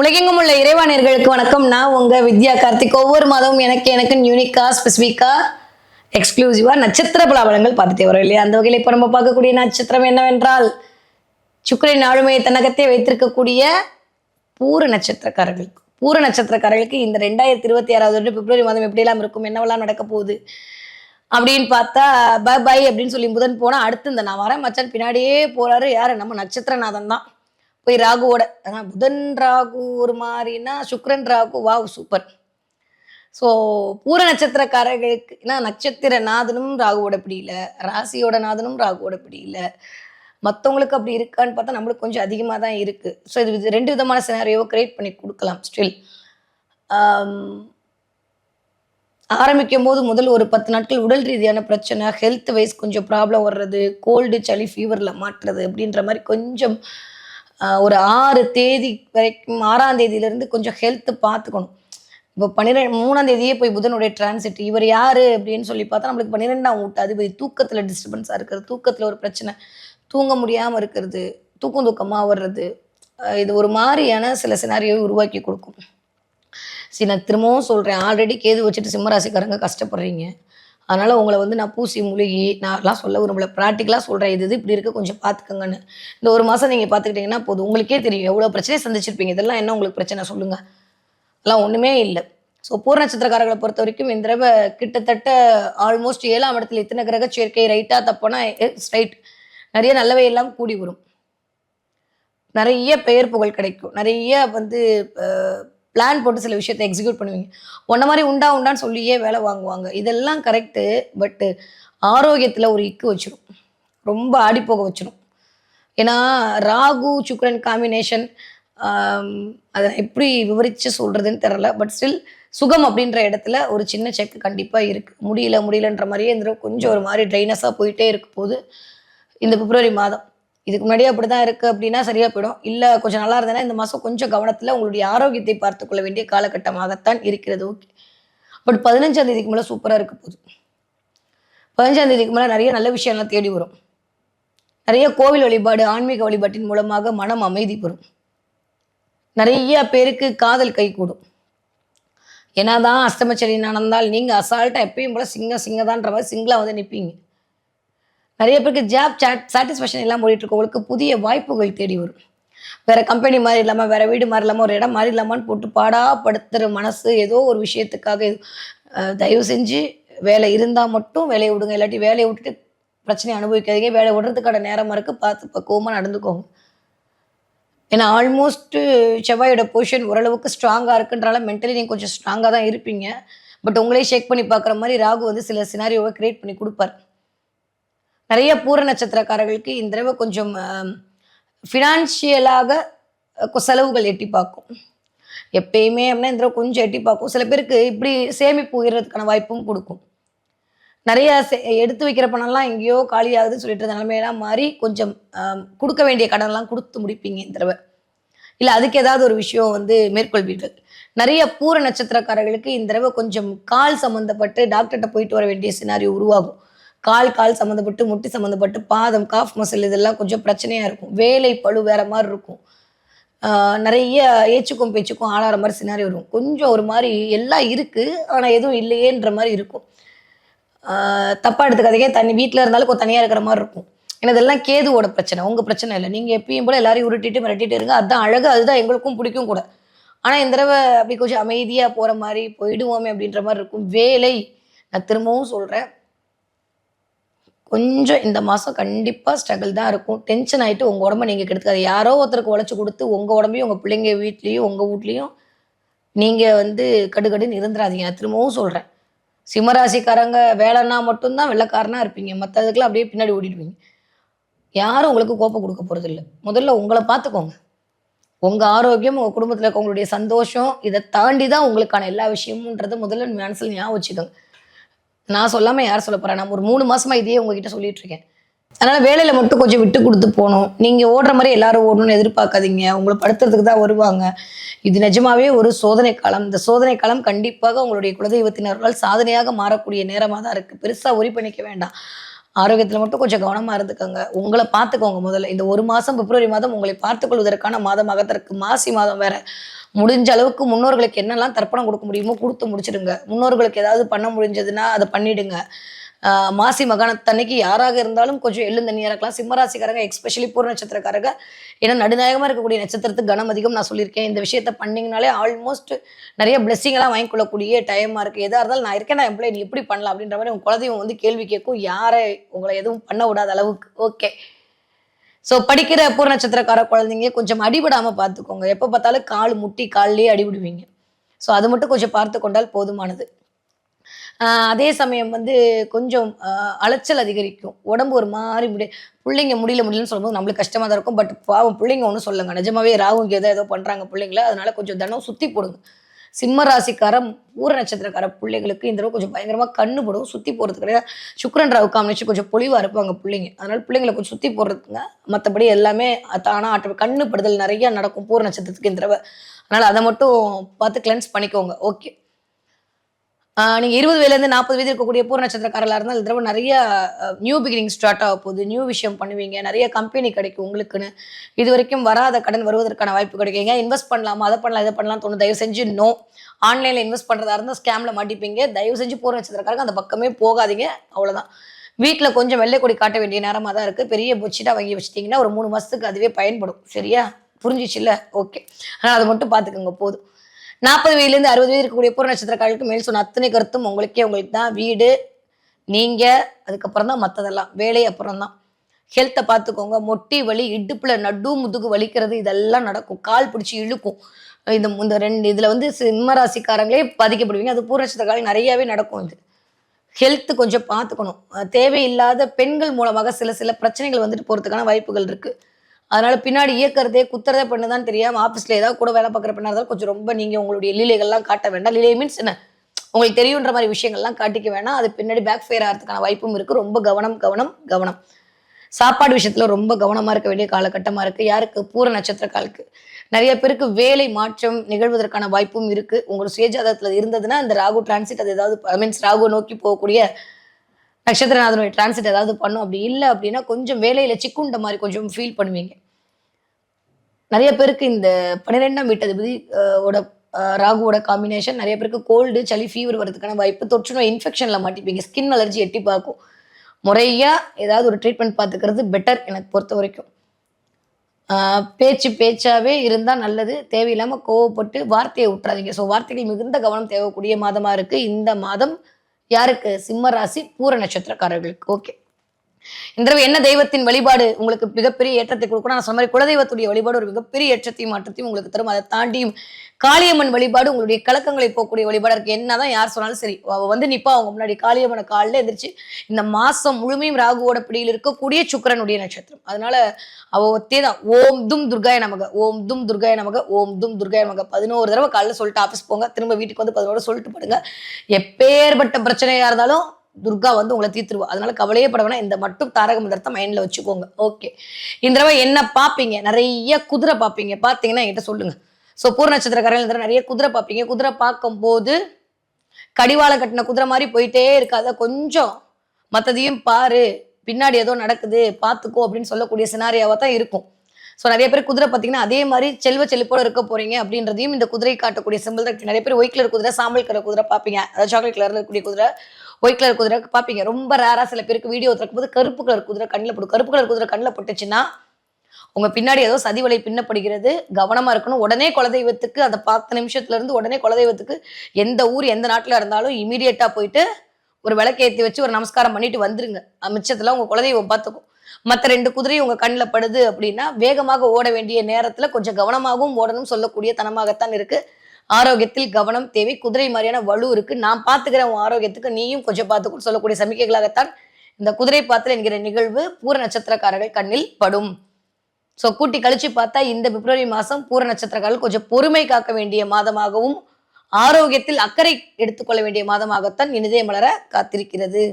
உலகெங்கும் உள்ள இறைவானியர்களுக்கு வணக்கம். நான் உங்க வித்யா கார்த்திக். ஒவ்வொரு மாதமும் எனக்கு எனக்கு யூனிக்கா ஸ்பெசிஃபிக்கா எக்ஸ்க்ளூசிவா நட்சத்திர பலாபலங்கள் பார்த்துட்டே வரோம் இல்லையா? அந்த வகையில் இப்போ நம்ம பார்க்கக்கூடிய நட்சத்திரம் என்னவென்றால் சுக்கரின் ஆளுமையை தன்னகத்தை வைத்திருக்கக்கூடிய பூர நட்சத்திரக்காரர்களுக்கு பூர நட்சத்திரக்காரர்களுக்கு இந்த ரெண்டாயிரத்தி இருபத்தி ஆறாவது வருடம் பிப்ரவரி மாதம் எப்படியெல்லாம் இருக்கும் என்னவெல்லாம் நடக்க போகுது அப்படின்னு பார்த்தா பை பை அப்படின்னு சொல்லி புதன் போனால் அடுத்து இந்த நான் வரேன் மச்சான் பின்னாடியே போறாரு. யாரு? நம்ம நட்சத்திரநாதன் தான். போய் ராகுவோட ஆனால் புதன் ராகு ஒரு மாதிரினா Sukran Rahu wow super. So பூர நட்சத்திரக்காரர்களுக்கு ஏன்னா நட்சத்திர நாதனும் ராகுவோட பிடியில ராசியோட நாதனும் ராகுவோட பிடியில மற்றவங்களுக்கு அப்படி இருக்கான்னு பார்த்தா நம்மளுக்கு கொஞ்சம் அதிகமாக தான் இருக்குது ஸோ இது இது ரெண்டு விதமான சினாரியோவை கிரியேட் பண்ணி கொடுக்கலாம் ஸ்டில் ஆரம்பிக்கும் போது முதல் ஒரு பத்து நாட்கள் உடல் ரீதியான பிரச்சனை ஹெல்த் வைஸ் கொஞ்சம் ப்ராப்ளம் வர்றது கோல்டு சளி ஃபீவரில் மாட்டுறது அப்படின்ற மாதிரி கொஞ்சம் ஒரு ஆறு தேதி வரைக்கும் ஆறாம் தேதியிலேருந்து கொஞ்சம் ஹெல்த்து பார்த்துக்கணும். இப்போ பன்னிரெண்டு மூணாம் தேதியே போய் புதனுடைய டிரான்சிட் இவர் யார் அப்படின்னு சொல்லி பார்த்தா நம்மளுக்கு பன்னிரெண்டாம் வீட்டு அதிபதி தூக்கத்தில் டிஸ்டர்பன்ஸாக இருக்கிறது தூக்கத்தில் ஒரு பிரச்சனை. தூங்க முடியாமல் இருக்கிறது தூக்கம் தூக்கமாக வர்றது இது ஒரு மாதிரியான சில சினாரியோவை உருவாக்கி கொடுக்கும். சரி நான் திரும்பவும் சொல்கிறேன் ஆல்ரெடி கேது வச்சுட்டு சிம்மராசிக்காரங்க கஷ்டப்படுறீங்க. அதனால் உங்களை வந்து நான் பூசி முழுகி நான்லாம் சொல்ல விரும்பல. ப்ராக்டிக்கலாக சொல்கிறேன் இது இது இப்படி இருக்க. கொஞ்சம் பார்த்துக்கங்கன்னு இந்த ஒரு மாதம் நீங்கள் பார்த்துக்கிட்டிங்கன்னா போதும். உங்களுக்கே தெரியும். எவ்வளோ பிரச்சனையை சந்திச்சிருப்பீங்க. இதெல்லாம் என்ன உங்களுக்கு பிரச்சனை சொல்லுங்கள் அதெல்லாம் ஒன்றுமே இல்லை. ஸோ பூர் நட்சத்திரக்காரர்களை பொறுத்த வரைக்கும் இந்த தடவை கிட்டத்தட்ட ஆல்மோஸ்ட் ஏழாம் இடத்துல இத்தனை கிரக சேர்க்கை ரைட்டாக தப்போனா ஸ்ட்ரைட் நிறைய நல்லவை எல்லாம் கூடி வரும். நிறைய பெயர் புகழ் கிடைக்கும். நிறைய வந்து பிளான் போட்டு சில விஷயத்தை எக்ஸிக்யூட் பண்ணுவீங்க. உன்ன மாதிரி உண்டா உண்டான்னு சொல்லியே வேலை வாங்குவாங்க. இதெல்லாம் கரெக்டு பட்டு ஆரோக்கியத்தில் ஒரு இக்கு வச்சிடும் ரொம்ப ஆடிப்போக வச்சிடும் ஏன்னா ராகு சுக்ரன் காம்பினேஷன் அதை எப்படி விவரித்து சொல்கிறதுன்னு தெரில பட் ஸ்டில் சுகம் அப்படின்ற இடத்துல ஒரு சின்ன செக் கண்டிப்பாக இருக்குது முடியல முடியலன்ற மாதிரியே இந்த கொஞ்சம் ஒரு மாதிரி ட்ரைனஸாக போயிட்டே இருக்க போது இந்த பிப்ரவரி மாதம். இதுக்கு முன்னாடியே அப்படி தான் இருக்குது அப்படின்னா சரியாக போயிடும். இல்லை கொஞ்சம் நல்லா இருந்ததுன்னா இந்த மாதம் கொஞ்சம் கவனத்தில் உங்களுடைய ஆரோக்கியத்தை பார்த்துக்கொள்ள வேண்டிய காலகட்டமாகத்தான் இருக்கிறது. ஓகே. பட் பதினஞ்சாம் தேதிக்கு மேலே சூப்பராக இருக்க போகுது. பதினஞ்சாம் தேதிக்கு மேலே நிறைய நல்ல விஷயம்லாம் தேடி வரும். நிறைய கோவில் வழிபாடு ஆன்மீக வழிபாட்டின் மூலமாக மனம் அமைதி பெறும். நிறைய பேருக்கு காதல் கை கூடும். என்னதான் அஷ்டமச்சரி நடந்தால் நீங்கள் அசால்ட்டாக எப்பயும் போல சிங்க சிங்கதான்ற மாதிரி சிங்கிளாக வந்து நிற்பீங்க நிறைய பேருக்கு ஜாப் சாட் சாட்டிஸ்ஃபேக்ஷன் எல்லாம் ஓடிட்டு இருக்கவங்களுக்கு புதிய வாய்ப்புகள் தேடி வரும். வேற கம்பெனி மாதிரி இல்லாமல் வேற வீடு மாதிரி இல்லாமல் ஒரு இடம் மாதிரி இல்லாமன்னு போட்டு பாடாப்படுத்துகிற மனசு ஏதோ ஒரு விஷயத்துக்காக தயவு செஞ்சு வேலை இருந்தால் மட்டும் வேலையை விடுங்க. இல்லாட்டி வேலையை விட்டுட்டு பிரச்சனையை அனுபவிக்காதீங்க. வேலை விடுறதுக்கான நேரமாக இருக்குது பார்த்து பக்குவமாக நடந்துக்கோங்க. ஏன்னா ஆல்மோஸ்ட்டு செவ்வாயோட பொசிஷன் ஓரளவுக்கு ஸ்ட்ராங்காக இருக்குன்றால மென்டலி நீங்கள் கொஞ்சம் ஸ்ட்ராங்காக தான் இருப்பீங்க. பட் உங்களே ஷேக் பண்ணி பார்க்குற மாதிரி ராகு வந்து சில சினாரியோவை க்ரியேட் பண்ணி கொடுப்பார். நிறைய பூர நட்சத்திரக்காரர்களுக்கு இந்த தடவை கொஞ்சம் ஃபினான்ஷியலாக செலவுகள் எட்டி பார்க்கும். எப்பயுமே அப்படின்னா இந்த தடவை கொஞ்சம் எட்டி பார்க்கும். சில பேருக்கு இப்படி சேமிப்பு உயர்றதுக்கான வாய்ப்பும் கொடுக்கும். நிறைய சே- எடுத்து வைக்கிற பணம்லாம் எங்கேயோ காலியாகுதுன்னு சொல்லிட்டு இருந்த நிலைமையெல்லாம் மாறி கொஞ்சம் கொடுக்க வேண்டிய கடன்லாம் கொடுத்து முடிப்பீங்க இந்த தடவை. இல்லை அதுக்கு ஏதாவது ஒரு விஷயம் வந்து மேற்கொள்வீர்கள். நிறைய பூர நட்சத்திரக்காரர்களுக்கு இந்த தடவை கொஞ்சம் கால் சம்மந்தப்பட்டு டாக்டர்கிட்ட போயிட்டு வர வேண்டிய சினாரி உருவாகும். கால் கால் சம்மந்தப்பட்டு முட்டி சம்மந்தப்பட்டு பாதம் காஃப் மசில் இதெல்லாம் கொஞ்சம் பிரச்சனையாக இருக்கும். வேலை பழு வேற மாதிரி இருக்கும். நிறைய ஏச்சுக்கும் பேச்சுக்கும் ஆளாகிற மாதிரி சினாரி வரும். கொஞ்சம் ஒரு மாதிரி எல்லாம் இருக்குது ஆனால் எதுவும் இல்லையேன்ற மாதிரி இருக்கும். தப்பாக தப்பா எடுத்துக்காதீங்க. தனி வீட்டில் இருந்தாலும் கொஞ்சம் தனியாக இருக்கிற மாதிரி இருக்கும். ஏன்னா இதெல்லாம் கேதுவோட பிரச்சனை. உங்கள் பிரச்சனை இல்லை. நீங்கள் எப்பயும் போல் எல்லாரையும் உருட்டிட்டு மிரட்டிட்டு இருங்க. அதுதான் அழகு அதுதான் எங்களுக்கும் பிடிக்கும் கூட. ஆனால் இந்த தடவை அப்படி கொஞ்சம் அமைதியாக போகிற மாதிரி போயிடுவோமே அப்படின்ற மாதிரி இருக்கும். வேலை நான் திரும்பவும் சொல்கிறேன் கொஞ்சம் இந்த மாதம் கண்டிப்பாக ஸ்ட்ரகிள் தான் இருக்கும். டென்ஷன் ஆகிட்டு உங்கள் உடம்ப நீங்கள் கெடுத்துக்காது யாரோ ஒருத்தருக்கு உழைச்சி கொடுத்து உங்கள் உடம்பையும் உங்கள் பிள்ளைங்க வீட்லேயும் உங்கள் வீட்லேயும் நீங்கள் வந்து கடுகடுன்னு இருந்துடாதீங்க நான் திரும்பவும் சொல்கிறேன் சிம்மராசிக்காரங்க வேலைன்னா மட்டும்தான் வெள்ளக்காரனாக இருப்பீங்க. மற்றதுக்கெல்லாம் அப்படியே பின்னாடி ஓடிடுவீங்க. யாரும் உங்களுக்கு கோப்பம் கொடுக்க போகிறதில்ல முதல்ல உங்களை பார்த்துக்கோங்க. உங்கள் ஆரோக்கியம் உங்கள் குடும்பத்தில் இருக்கவங்களுடைய சந்தோஷம் இதை தாண்டி தான் உங்களுக்கான எல்லா விஷயமுன்றதை முதல்ல மனசில் ஞாபகம் வச்சுக்கோங்க. நான் சொல்லாமல் யார் சொல்ல போகிறேன் நான் ஒரு மூணு மாதமாக இதையே உங்ககிட்ட சொல்லிட்டு இருக்கேன். அதனால் வேலையில் மட்டும் கொஞ்சம் விட்டு கொடுத்து போகணும். நீங்கள் ஓடுற மாதிரி எல்லாரும் ஓடணும்னு எதிர்பார்க்காதீங்க. உங்களை படுத்துறதுக்கு தான் வருவாங்க. இது நிஜமாவே ஒரு சோதனை காலம் இந்த சோதனை காலம் கண்டிப்பாக உங்களுடைய குலதெய்வத்தினர்களால் சாதனையாக மாறக்கூடிய நேரமாக தான் இருக்குது பெருசாக உரி பண்ணிக்க வேண்டாம். ஆரோக்கியத்தில் மட்டும் கொஞ்சம் கவனமாக இருந்துக்கோங்க. உங்களை பார்த்துக்கோங்க முதல்ல. இந்த ஒரு மாதம் பிப்ரவரி மாதம் உங்களை பார்த்துக்கொள்வதற்கான மாதமாக தான் இருக்கு. மாசி மாதம் வேறு. முடிஞ்ச அளவுக்கு முன்னோர்களுக்கு என்னெல்லாம் தர்ப்பணம் கொடுக்க முடியுமோ கொடுத்து முடிச்சிடுங்க முன்னோர்களுக்கு ஏதாவது பண்ண முடிஞ்சதுன்னா அதை பண்ணிடுங்க. மாசி மகாணத்தன்னைக்கு யாராக இருந்தாலும் கொஞ்சம் எள்ளு தண்ணியாக இருக்கலாம் சிம்மராசிக்காரங்க எக்ஸ்பெஷலி பூர்ண நட்சத்திரக்காரங்க. ஏன்னா நடுநாயகமாக இருக்கக்கூடிய நட்சத்திரத்துக்கு கணம் அதிகம் நான் சொல்லியிருக்கேன். இந்த விஷயத்த பண்ணிங்கனாலே ஆல்மோஸ்ட் நிறைய blessing வாங்கி கொள்ளக்கூடிய டைமாக இருக்குது எதாக இருந்தாலும் நான் இருக்கேன் நான் எம்ப்ளாய் நீ எப்படி பண்ணலாம் அப்படின்ற மாதிரி உங்கள் குலதெய்வம் வந்து கேள்வி கேட்கும். யாரை உங்களை எதுவும் பண்ண விடாத அளவுக்கு. ஓகே ஸோ படிக்கிற பூர நட்சத்திரக்கார குழந்தைங்க கொஞ்சம் அடிபடாமல் பார்த்துக்கோங்க. எப்போ பார்த்தாலும் கால் முட்டி கால்லேயே அடிபிடுவீங்க. ஸோ அது மட்டும் கொஞ்சம் பார்த்து கொண்டால் போதுமானது. அதே சமயம் வந்து கொஞ்சம் அலைச்சல் அதிகரிக்கும். உடம்பு ஒரு மாதிரி முடி பிள்ளைங்க முடியல முடியலன்னு சொல்லும்போது நம்மளுக்கு கஷ்டமாக தான் இருக்கும். பட் பாவம் பிள்ளைங்க ஒன்றும் சொல்லுங்க. நிஜமாவே ராகுங்க ஏதோ ஏதோ பண்ணுறாங்க பிள்ளைங்கள. அதனால கொஞ்சம் தினம் சுற்றி போடுங்க. சிம்ம ராசிக்கார பூர நட்சத்திரக்கார பிள்ளைங்களுக்கு இந்த தடவை கொஞ்சம் பயங்கரமாக கண்ணு போடும் சுற்றி போகிறதுக்கு கிடையாது. சுக்ரன் ராவு காமிச்சு கொஞ்சம் பொலிவாக இருப்பாங்க பிள்ளைங்க. அதனால பிள்ளைங்களை கொஞ்சம் சுற்றி போடுறதுங்க. மற்றபடி எல்லாமே தானாக ஆட்ட கண்ணு படுதல் நிறைய நடக்கும் பூர நட்சத்திரத்துக்கு இந்த தடவை. அதனால் அதை மட்டும் பார்த்து கிளென்ஸ் பண்ணிக்கோங்க. ஓகே நீங்கள் நீங்க இருபது வயதுலேருந்து நாற்பது வயது இருக்கக்கூடிய பூர் நட்சத்திரக்காரர்களாக இருந்தால் இந்த தடவை நிறைய நியூ பிகினிங் ஸ்டார்ட் ஆக போகுது. நியூ விஷயம் பண்ணுவீங்க. நிறைய கம்பெனி கிடைக்கும் உங்களுக்குன்னு. இது வரைக்கும் வராத கடன் வருவதற்கான வாய்ப்பு கிடைக்குங்க இன்வெஸ்ட் பண்ணலாமா? அதை பண்ணலாம் இதை பண்ணலாம் தோணும் தயவு செஞ்சு நோ ஆன்லைனில் இன்வெஸ்ட் பண்ணுறதா இருந்தால் ஸ்கேமில் மாட்டிப்பீங்க. தயவு செஞ்சு பூர்ண நட்சத்திரக்காரங்க அந்த பக்கமே போகாதீங்க. அவ்வளோதான் வீட்டில் கொஞ்சம் வெள்ளை கொடி காட்ட வேண்டிய நேரமாக தான் இருக்குது பெரிய பொச்சிட்டா வாங்கி வச்சிட்டிங்கன்னா ஒரு மூணு மாதத்துக்கு அதுவே பயன்படும். சரியா? புரிஞ்சிச்சுல்ல? ஓகே ஆனால் அதை மட்டும் பார்த்துக்கோங்க. போதும். நாற்பது வயதுலேருந்து அறுபது வயது இருக்கக்கூடிய பூர நட்சத்திரக்காரர்களுக்கு மேல் சொன்ன அத்தனை கருத்தும் உங்களுக்கே உங்களுக்கு தான். வீடு நீங்கள் அதுக்கப்புறம் தான் மற்றதெல்லாம் வேலை அப்புறம் தான். ஹெல்த்தை பார்த்துக்கோங்க. மொட்டி வலி இடுப்பில் நடு முதுகு வலிக்கிறது இதெல்லாம் நடக்கும். கால் பிடிச்சி இழுக்கும். இந்த இந்த ரெண்டு இதில் வந்து சிம்ம ராசிக்காரங்களே பாதிக்கப்படுவீங்க. அது பூர்ண நிறையவே நிறையாவே நடக்கும் இது. ஹெல்த்து கொஞ்சம் பார்த்துக்கணும். தேவையில்லாத பெண்கள் மூலமாக சில சில பிரச்சனைகள் வந்துட்டு போகிறதுக்கான வாய்ப்புகள் இருக்குது அதனால பின்னாடி இயக்கிறதே குத்துறதே பண்ணுதான் தெரியாம ஆஃபீஸில் ஏதாவது கூட வேலை பார்க்குற பெண்ணாக இருந்தாலும் கொஞ்சம் ரொம்ப நீங்கள் உங்களுடைய லீலைகள்லாம் காட்ட வேண்டாம். லீலை மீன்ஸ் என்ன? உங்களுக்கு தெரியுன்ற மாதிரி விஷயங்கள்லாம் காட்டிக்க வேணாம். அது பின்னாடி பேக் ஃபயர் ஆகிறதுக்கான வாய்ப்பும் இருக்குது ரொம்ப கவனம் கவனம் கவனம். சாப்பாடு விஷயத்துல ரொம்ப கவனமா இருக்க வேண்டிய காலகட்டமா இருக்கு. யாருக்கு? பூர நட்சத்திரக்காலுக்கு நிறைய பேருக்கு வேலை மாற்றம் நிகழ்வதற்கான வாய்ப்பும் இருக்கு. உங்களுக்கு சுயஜாதகத்துல இருந்ததுன்னா இந்த ராகு டிரான்சிட் அது ஏதாவது மீன்ஸ் ராகு நோக்கி போகக்கூடிய நட்சத்திரநாதனுடைய டிரான்சிட் ஏதாவது பண்ணும். அப்படி இல்லை அப்படின்னா கொஞ்சம் வேலையில சிக்குண்ட மாதிரி கொஞ்சம் ஃபீல் பண்ணுவீங்க. நிறைய பேருக்கு இந்த பன்னிரெண்டாம் வீட்டதிபதி ஓட ராகுவோட காம்பினேஷன் நிறைய பேருக்கு கோல்டு சளி ஃபீவர் வரதுக்கான வாய்ப்பு. தொற்று நோய் மாட்டிப்பீங்க. ஸ்கின் அலர்ஜி எட்டி பார்க்கும். முறையாக ஏதாவது ஒரு ட்ரீட்மெண்ட் பார்த்துக்கிறது பெட்டர் எனக்கு பொறுத்த வரைக்கும். பேச்சு பேச்சாவே இருந்தால் நல்லது. தேவையில்லாமல் கோவப்பட்டு வார்த்தையை விட்டுறாதீங்க ஸோ வார்த்தைகள் மிகுந்த கவனம் தேவைக்கூடிய மாதமாக இருக்குது இந்த மாதம் யாருக்கு? சிம்ம ராசி பூர நட்சத்திரக்காரர்களுக்கு. ஓகே இந்த தடவை என்ன தெய்வத்தின் வழிபாடு உங்களுக்கு மிகப்பெரிய ஏற்றத்தை கொடுக்கணும் நான் சொன்ன மாதிரி குலதெய்வத்துடைய வழிபாடு ஒரு மிகப்பெரிய ஏற்றத்தையும் மாற்றத்தையும் உங்களுக்கு தரும். அதை தாண்டியும் காளியம்மன் வழிபாடு உங்களுடைய கலக்கங்களை போகக்கூடிய வழிபாடு இருக்கு. என்னதான் யார் சொன்னாலும் சரி அவ வந்து நிப்பா. அவங்க முன்னாடி காளியம்மனை காலில் எந்திரிச்சு இந்த மாசம் முழுமையும் ராகுவோட பிடியில் இருக்கக்கூடிய சுக்கரனுடைய நட்சத்திரம். அதனால அவ ஒத்தே தான். ஓம் தும் துர்காய நமக. ஓம் தும் துர்காய நமக. ஓம் தும் துர்காய நமக. பதினோரு தடவை காலைல சொல்லிட்டு ஆஃபீஸ் போங்க. திரும்ப வீட்டுக்கு வந்து பதினோரு சொல்லிட்டு படுங்க. எப்பேற்பட்ட பிரச்சனையா இருந்தாலும் துர்கா வந்து உங்களை தீர்த்துருவா. அதனால கவலையே பட வேணா இந்த மட்டும் தாரக மந்திரத்தை மைண்ட்ல வச்சுக்கோங்க. ஓகே இந்த தடவை என்ன பார்ப்பீங்க நிறைய குதிரை பார்ப்பீங்க பார்த்தீங்கன்னா என்கிட்ட சொல்லுங்க. ஸோ பூர் நட்சத்திரக்காரர்கள் இந்த தடவை நிறைய குதிரை பார்ப்பீங்க குதிரை பார்க்கும்போது கடிவாளை கட்டின குதிரை மாதிரி போயிட்டே இருக்காத. கொஞ்சம் மற்றதையும் பாரு. பின்னாடி ஏதோ நடக்குது. பார்த்துக்கோ அப்படின்னு சொல்லக்கூடிய சினாரியாவாக தான் இருக்கும். ஸோ நிறைய பேர் குதிரை பார்த்தீங்கன்னா அதே மாதிரி செல்வ செழிப்போடு இருக்க போறீங்க அப்படின்றதையும் இந்த குதிரை காட்டக்கூடிய சிம்பிள் தான் நிறைய பேர் ஒயிட் கலர் குதிரை சாம்பல் கலர் குதிரை பார்ப்பீங்க. அதாவது சாக்லேட் கலர் இருக்கக்கூடிய குதிரை ஒயிட் கலர் குதிரை பார்ப்பீங்க. ரொம்ப ரேரா சில பேருக்கு வீடியோ திறக்கும் போது கருப்பு கலர் குதிரை கண்ணில் போடும். கருப்பு கலர் குதிரை கண்ணில் போட்டுச்சுன்னா உங்க பின்னாடி ஏதோ சதிவலை பின்னப்படுகிறது கவனமா இருக்கணும். உடனே குலதெய்வத்துக்கு அந்த பத்து நிமிஷத்துல இருந்து உடனே குலதெய்வத்துக்கு எந்த ஊர் எந்த நாட்டில் இருந்தாலும் இமீடியட்டா போயிட்டு ஒரு விளக்கேற்றி வச்சு ஒரு நமஸ்காரம் பண்ணிட்டு வந்துருங்க. மிச்சத்தில் மிச்சத்துல உங்க குலதெய்வம் பார்த்துக்கும். மற்ற ரெண்டு குதிரையும் உங்க கண்ணில் படுது அப்படின்னா வேகமாக ஓட வேண்டிய நேரத்துல கொஞ்சம் கவனமாகவும் ஓடணும் சொல்லக்கூடிய தனமாகத்தான் இருக்கு. ஆரோக்கியத்தில் கவனம் தேவை. குதிரை மாதிரியான வலு இருக்கு. நான் பார்த்துக்கிறேன் உன் ஆரோக்கியத்துக்கு. நீயும் கொஞ்சம் பார்த்துக்கணும் சொல்லக்கூடிய சமிக்கைகளாகத்தான் இந்த குதிரை பாத்திரம் என்கிற நிகழ்வு பூர நட்சத்திரக்காரர்கள் கண்ணில் படும். ஸோ கூட்டி கழிச்சு பார்த்தா இந்த பிப்ரவரி மாதம் பூர நட்சத்திரக்காரர்கள் கொஞ்சம் பொறுமை காக்க வேண்டிய மாதமாகவும் ஆரோக்கியத்தில் அக்கறை எடுத்துக்கொள்ள வேண்டிய மாதமாகத்தான் இனிதே மலர காத்திருக்கிறது.